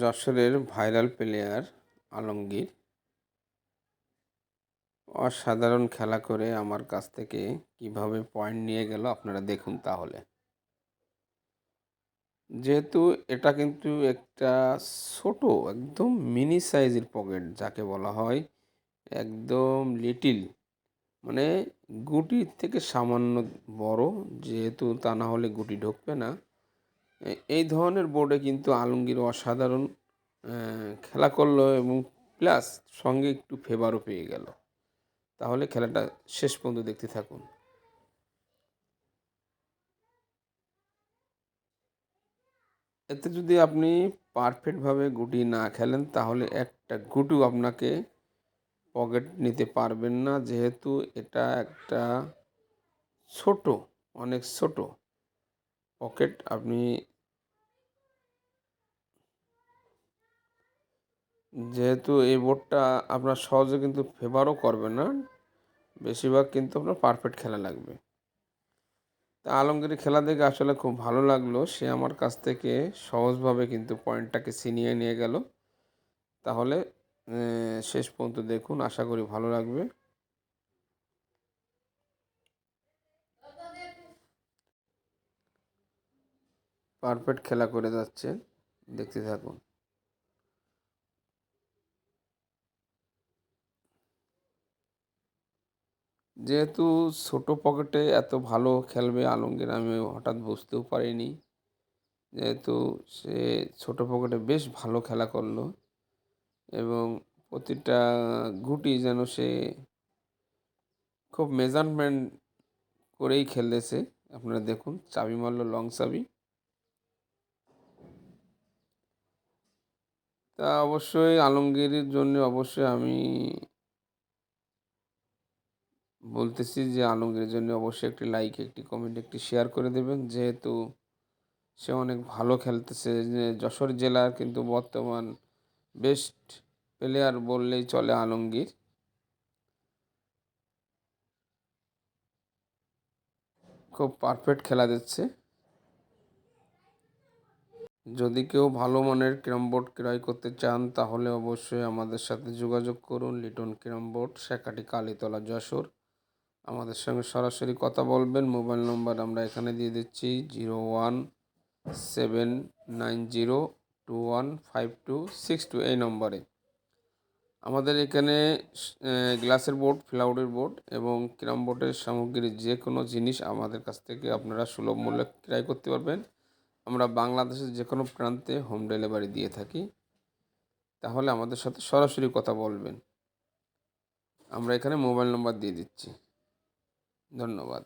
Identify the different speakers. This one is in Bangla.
Speaker 1: যশোরের ভাইরাল প্লেয়ার আলমগীর। অসাধারণ খেলা করে আমার কাছ থেকে কীভাবে পয়েন্ট নিয়ে গেল আপনারা দেখুন তাহলে। যেহেতু এটা কিন্তু একটা ছোট, একদম মিনি সাইজের পকেট যাকে বলা হয়, একদম লিটিল মানে গুটির থেকে সামান্য বড়, যেহেতু তা না হলে গুটি ঢুকবে না। এই ধরনের বোর্ডে কিন্তু আলমগীর অসাধারণ খেলা করল এবং প্লাস সঙ্গে একটু ফেভারও পেয়ে গেল। তাহলে খেলাটা শেষ পর্যন্ত দেখতে থাকুন। এতে যদি আপনি পারফেক্টভাবে গুটি না খেলেন, তাহলে একটা গুটু আপনাকে পকেট নিতে পারবেন না, যেহেতু এটা একটা ছোট, অনেক ছোট পকেট আপনি যেহেতু এই বোর্ডটা আপনার সহজে কিন্তু ফেভারও করবে না, বেশিরভাগ কিন্তু আপনার পারফেক্ট খেলা লাগবে। তা আলমগীরের খেলা দেখে আসলে খুব ভালো লাগল। সে আমার কাছ থেকে সহজভাবে কিন্তু পয়েন্টটাকে ছিনিয়ে নিয়ে গেল। তাহলে শেষ পর্যন্ত দেখুন, আশা করি ভালো লাগবে। পারফেক্ট খেলা করে যাচ্ছে। দেখতে থাকুন। যেহেতু ছোট পকেটে এত ভালো খেলবে আলমগীর, আমি হঠাৎ বুঝতেও পারিনি। যেহেতু সে ছোট পকেটে বেশ ভালো খেলা করল এবং প্রতিটা গুটি যেন সে খুব মেজারমেন্ট করেই খেলেছে। আপনারা দেখুন, চাবি মারলো লং চাবি। তা অবশ্যই আলমগীরের জন্য অবশ্যই আমি বলতেছি যে আলমগীরের জন্য অবশ্যই একটি লাইক একটি কমেন্ট একটি শেয়ার করে দেবেন। যেহেতু সে অনেক ভালো খেলতেছে যশোর জেলার কিন্তু বর্তমান বেস্ট প্লেয়ার বললেই চলে আলমগীর। খুব পারফেক্ট খেলা দিচ্ছে। যদি কেউ ভালো মানের ক্যারাম বোর্ড ক্রয় করতে চান, তাহলে অবশ্যই আমাদের সাথে যোগাযোগ করুন। লিটন ক্যারাম বোর্ড শেখাটি কালীতলা, যশোর। আমাদের সঙ্গে সরাসরি কথা বলবেন। মোবাইল নম্বর আমরা এখানে দিয়ে দিচ্ছি zero one seven nine zero two one five two six two. এই নম্বরে আমাদের এখানে গ্লাসের বোর্ড, ফ্লাউডের বোর্ড এবং ক্রাম বোর্ডের সামগ্রীর যে কোনো জিনিস আমাদের কাছ থেকে আপনারা সুলভ মূল্যে ক্রয় করতে পারবেন। আমরা বাংলাদেশের যে কোনো প্রান্তে হোম ডেলিভারি দিয়ে থাকি। তাহলে আমাদের সাথে সরাসরি কথা বলবেন। আমরা এখানে মোবাইল নম্বর দিয়ে দিচ্ছি। ধন্যবাদ।